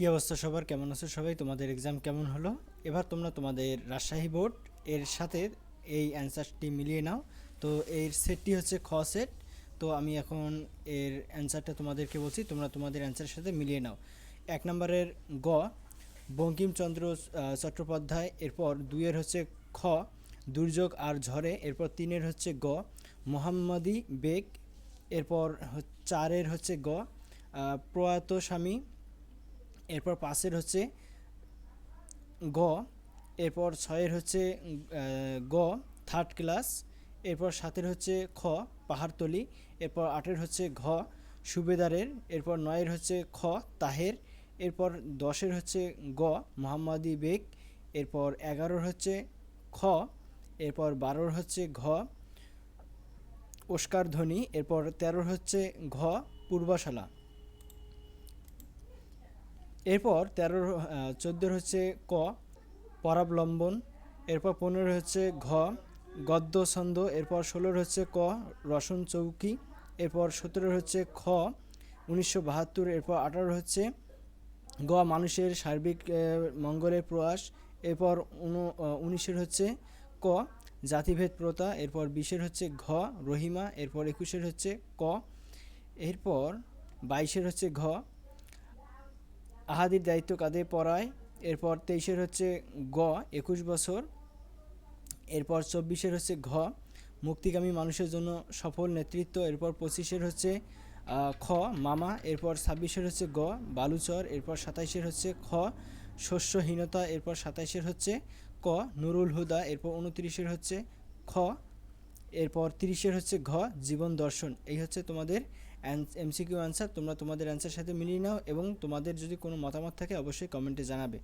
কী অবস্থা সবার? কেমন আছো সবাই? তোমাদের এক্সাম কেমন হলো? এবার তোমরা তোমাদের রাজশাহী বোর্ড এর সাথে এই অ্যান্সারটি মিলিয়ে নাও। তো এর সেটটি হচ্ছে খ সেট তো আমি এখন এর অ্যান্সারটা তোমাদেরকে বলছি, তোমরা তোমাদের অ্যান্সারের সাথে মিলিয়ে নাও। এক নম্বরের গ, বঙ্কিমচন্দ্র চট্টোপাধ্যায়, এরপর দুইয়ের হচ্ছে খ, দুর্যোগ আর ঝড়ে, এরপর তিনের হচ্ছে গ, মোহাম্মদী বেগ, এরপর চারের হচ্ছে গ প্রয়াত স্বামী এরপর পাঁচের হচ্ছে গ, এরপর ছয়ের হচ্ছে গ থার্ড ক্লাস এরপর সাতের হচ্ছে খ, পাহাড়তলি, এরপর আটের হচ্ছে ঘ, সুবেদারের, এরপর নয়ের হচ্ছে খ, তাহের, এরপর দশের হচ্ছে গ, মোহাম্মদী বেগ, এরপর এগারোর হচ্ছে খ, এরপর বারোর হচ্ছে ঘ ওস্কার ধ্বনি এরপর তেরোর হচ্ছে ঘ, পূর্বশালা। এরপর তেরোর চোদ্দোর হচ্ছে ক, পরাবলম্বন, এরপর পনেরো হচ্ছে ঘ, গদ্য, ছন্দ, এরপর ষোলোর হচ্ছে ক, রসন চৌকি, এরপর সতেরোর হচ্ছে খ, উনিশশো বাহাত্তর, এরপর আঠারো হচ্ছে গ, মানুষের সার্বিক মঙ্গলের প্রয়াস, এরপর উন- উনিশের হচ্ছে ক, জাতিভেদ প্রথা, এরপর বিশের হচ্ছে ঘ, রহিমা, এরপর একুশের হচ্ছে ক, এরপর বাইশের হচ্ছে ঘ আহাদির দায়িত্ব কাঁধে পড়ায়? এরপর তেইশের হচ্ছে গ, একুশ বছর। এরপর চব্বিশের হচ্ছে ঘ, মুক্তিগামী মানুষের জন্য সফল নেতৃত্ব। এরপর পঁচিশের হচ্ছে খ, মামা। এরপর ছাব্বিশের হচ্ছে গ, বালুচর। এরপর সাতাইশের হচ্ছে খ, শস্যহীনতা। এরপর সাতাইশের হচ্ছে ক, নুরুল হুদা। এরপর উনত্রিশের হচ্ছে খ এরপর তিরিশের হচ্ছে ঘ, জীবন দর্শন। এই হচ্ছে তোমাদের এমসিকিউ অ্যান্সার, তোমরা তোমাদের অ্যান্সার সাথে মিলিয়ে নাও এবং তোমাদের যদি কোনো মতামত থাকে অবশ্যই কমেন্টে জানাবে।